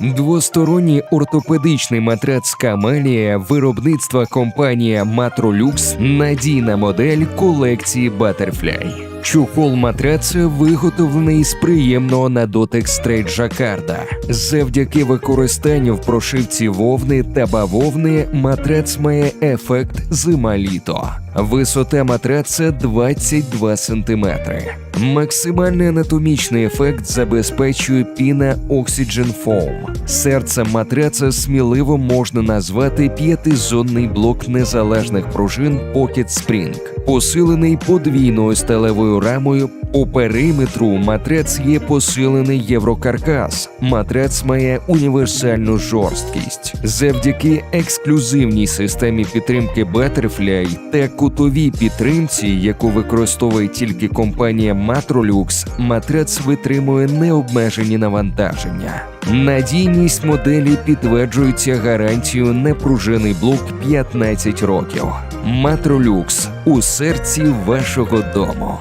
Двосторонній ортопедичний матрац Камелія виробництва компанія Матролюкс надійна модель колекції Butterfly. Чухол матраця виготовлений з приємного на дотик стрейт жакарда. Завдяки використанню в прошивці вовни та бавовни матрац має ефект зима-літо. Висота матраца 22 см. Максимальний анатомічний ефект забезпечує піна Oxygen Foam. Серцем матраца сміливо можна назвати п'ятизонний блок незалежних пружин Pocket Spring, посилений подвійною сталевою рамою. По периметру матрець є посилений єврокаркас. Матрець має універсальну жорсткість. Завдяки ексклюзивній системі підтримки Butterfly та кутовій підтримці, яку використовує тільки компанія Matrolux, матрець витримує необмежені навантаження. Надійність моделі підтверджується гарантією непружинний блок 15 років. Матролюкс у серці вашого дому.